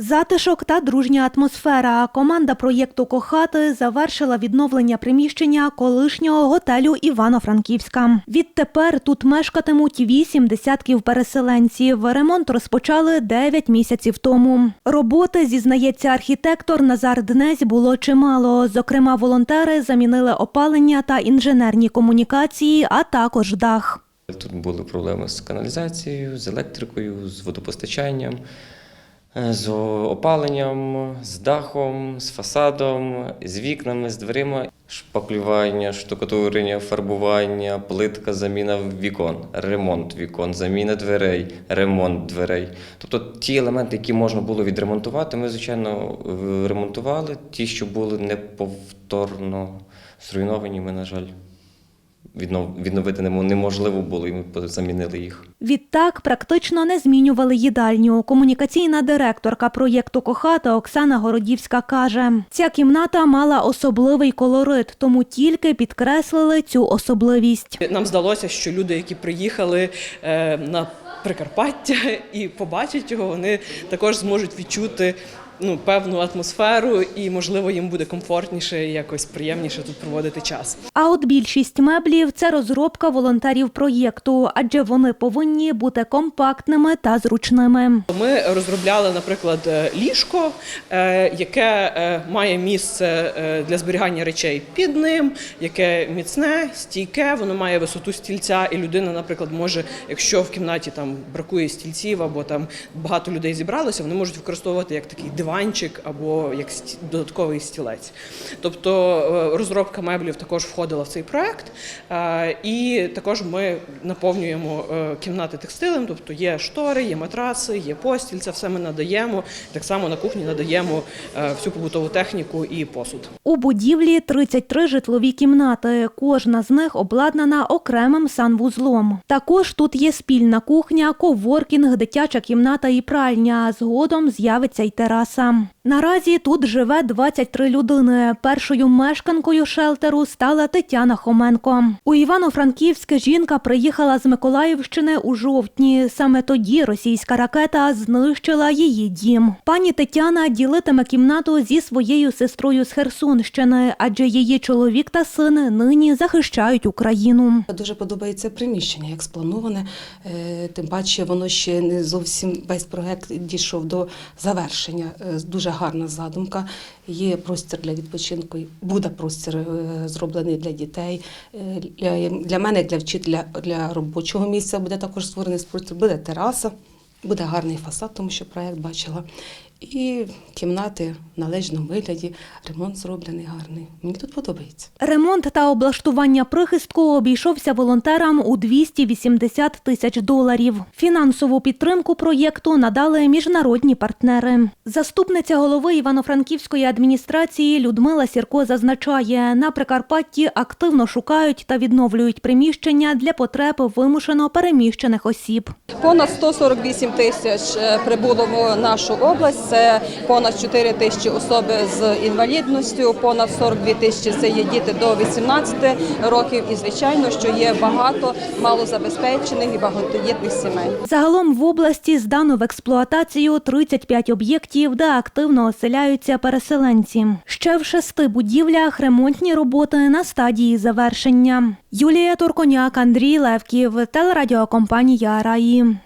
Затишок та дружня атмосфера. Команда проєкту Кохати завершила відновлення приміщення колишнього готелю Івано-Франківська. Відтепер тут мешкатимуть вісім десятків переселенців. Ремонт розпочали 9 місяців тому. Роботи, зізнається архітектор Назар Днесь, було чимало. Зокрема, волонтери замінили опалення та інженерні комунікації, а також дах. Тут були проблеми з каналізацією, з електрикою, з водопостачанням, з опаленням, з дахом, з фасадом, з вікнами, з дверима, шпаклювання, штукатурення, фарбування, плитка, заміна вікон, ремонт вікон, заміна дверей, ремонт дверей. Тобто ті елементи, які можна було відремонтувати, ми, звичайно, ремонтували. Ті, що були неповторно зруйновані, ми, на жаль, відновити немо- неможливо було, і ми замінили їх. Відтак практично не змінювали їдальню. Комунікаційна директорка проєкту Кохата Оксана Городівська каже: ця кімната мала особливий колорит, тому тільки підкреслили цю особливість. Нам здалося, що люди, які приїхали е, на Прикарпаття і побачать його, вони також зможуть відчути ну, певну атмосферу, і можливо їм буде комфортніше і якось приємніше тут проводити час. А от більшість меблів це розробка волонтерів проєкту, адже вони повинні бути компактними та зручними. Ми розробляли, наприклад, е, ліжко, е, яке е, має місце для зберігання речей під ним, яке міцне, стійке, воно має висоту стільця, і людина, наприклад, може, якщо в кімнаті там бракує стільців або там багато людей зібралося, вони можуть використовувати як такий диванчик або як додатковий стілець. Тобто е, розробка меблів також входила в цей проект, Е, і також ми наповнюємо е, кімнати текстилем, тобто є штори, є матраси, є постіль, це все ми надаємо. Так само на кухні надаємо всю побутову техніку і посуд. У будівлі 33 житлові кімнати. Кожна з них обладнана окремим санвузлом. Також тут є спільна кухня, коворкінг, дитяча кімната і пральня. Згодом з'явиться й тераса. Наразі тут живе 23 людини. Першою мешканкою шелтеру стала Тетяна Хоменко. У Івано-Франківське жінка приїхала з Миколаївщини у жовтні. Саме тоді російська ракета знищила її дім. Пані Тетяна ділитиме кімнату зі своєю сестрою з Херсонщини, адже її чоловік та син нині захищають Україну. Дуже подобається приміщення, як сплановане. Е, Тим паче, воно ще не зовсім весь проект дійшов до завершення. Е, Дуже гарна задумка. Є простір для відпочинку, буде простір е, зроблений для дітей. Е, Для, мене, як для вчителя, для робочого місця буде також створений простір. Буде тераса, буде гарний фасад, тому що проєкт бачила. І кімнати в належному вигляді, ремонт зроблений гарний. Мені тут подобається. Ремонт та облаштування прихистку обійшовся волонтерам у 280 тисяч доларів. Фінансову підтримку проєкту надали міжнародні партнери. Заступниця голови Івано-Франківської адміністрації Людмила Сірко зазначає, на Прикарпатті активно шукають та відновлюють приміщення для потреб вимушено переміщених осіб. Понад 148 тисяч е, прибуло в нашу область. Це понад 4 тисячі особи з інвалідністю, понад 42 тисячі це є діти до 18 років. І звичайно, що є багато малозабезпечених і багатодітних сімей. Загалом в області здано в експлуатацію 35 об'єктів, де активно оселяються переселенці. Ще в шести будівлях ремонтні роботи на стадії завершення. Юлія Турконяк, Андрій Левків, телерадіокомпанія Раї.